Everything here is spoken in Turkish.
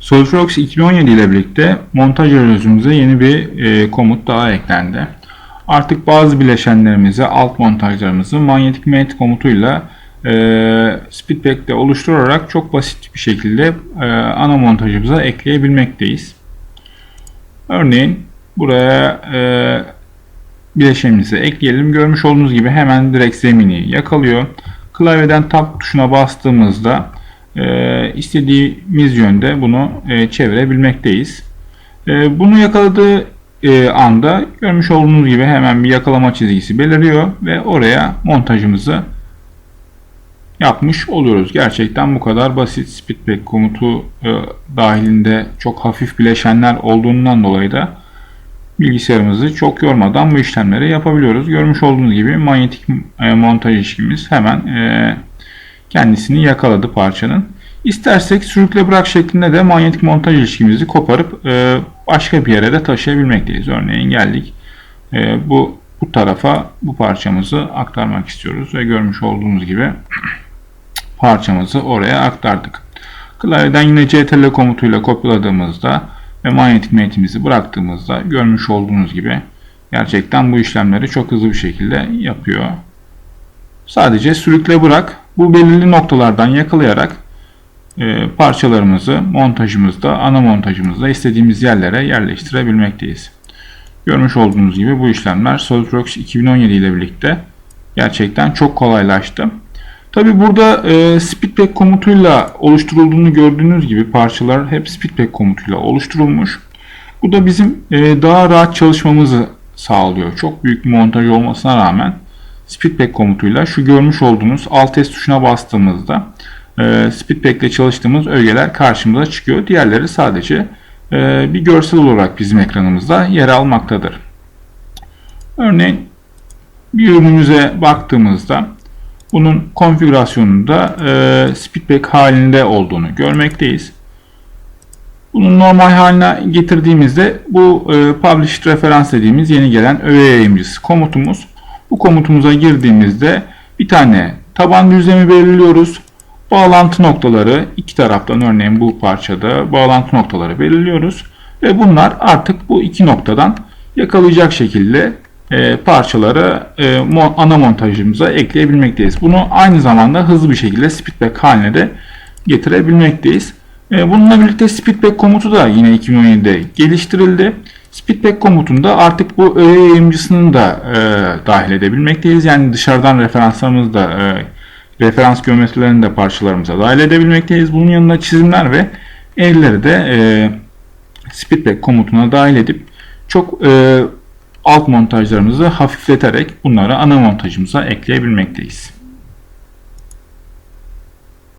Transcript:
SolidWorks 2017 ile birlikte montaj arayüzümüze yeni bir e, komut daha eklendi. Artık bazı bileşenlerimizi, alt montajlarımızı manyetik mate komutuyla e, Speedback'te oluşturarak çok basit bir şekilde e, ana montajımıza ekleyebilmekteyiz. Örneğin buraya e, bileşenimizi ekleyelim. Görmüş olduğunuz gibi hemen direkt zemini yakalıyor. Klavyeden tab tuşuna bastığımızda istediğimiz yönde bunu e, çevirebilmekteyiz. E, bunu yakaladığı e, anda görmüş olduğunuz gibi hemen bir yakalama çizgisi beliriyor ve oraya montajımızı yapmış oluyoruz. Gerçekten bu kadar basit speedback komutu e, dahilinde çok hafif bileşenler olduğundan dolayı da bilgisayarımızı çok yormadan bu işlemleri yapabiliyoruz. Görmüş olduğunuz gibi manyetik e, montaj ilişkimiz hemen e, kendisini yakaladı parçanın. İstersek sürükle bırak şeklinde de manyetik montaj ilişkimizi koparıp e, başka bir yere de taşıyabilmekteyiz. Örneğin geldik e, bu bu tarafa bu parçamızı aktarmak istiyoruz ve görmüş olduğunuz gibi parçamızı oraya aktardık. Klavyeden yine CTRL komutuyla kopyaladığımızda ve manyetik metimizi bıraktığımızda görmüş olduğunuz gibi gerçekten bu işlemleri çok hızlı bir şekilde yapıyor. Sadece sürükle bırak bu belirli noktalardan yakalayarak parçalarımızı montajımızda, ana montajımızda istediğimiz yerlere yerleştirebilmekteyiz. Görmüş olduğunuz gibi bu işlemler SolidWorks 2017 ile birlikte gerçekten çok kolaylaştı. Tabi burada e, speedback komutuyla oluşturulduğunu gördüğünüz gibi parçalar hep speedback komutuyla oluşturulmuş. Bu da bizim e, daha rahat çalışmamızı sağlıyor. Çok büyük bir montaj olmasına rağmen speedback komutuyla şu görmüş olduğunuz alt test tuşuna bastığımızda e, speedback ile çalıştığımız ögeler karşımıza çıkıyor. Diğerleri sadece e, bir görsel olarak bizim ekranımızda yer almaktadır. Örneğin bir ürünümüze baktığımızda bunun konfigürasyonunda e, speedback halinde olduğunu görmekteyiz. Bunun normal haline getirdiğimizde bu e, published referans dediğimiz yeni gelen öğe yayımcısı komutumuz. Bu komutumuza girdiğimizde bir tane taban düzlemi belirliyoruz. Bağlantı noktaları iki taraftan örneğin bu parçada bağlantı noktaları belirliyoruz. Ve bunlar artık bu iki noktadan yakalayacak şekilde e, parçaları e, ana montajımıza ekleyebilmekteyiz. Bunu aynı zamanda hızlı bir şekilde speedback haline de getirebilmekteyiz. E, bununla birlikte speedback komutu da yine 2017'de geliştirildi. Speedback komutunda artık bu öğe yayımcısını da e, dahil edebilmekteyiz. Yani dışarıdan referanslarımızı da e, referans geometrilerini de parçalarımıza dahil edebilmekteyiz. Bunun yanında çizimler ve elleri de e, speedback komutuna dahil edip çok e, alt montajlarımızı hafifleterek bunları ana montajımıza ekleyebilmekteyiz.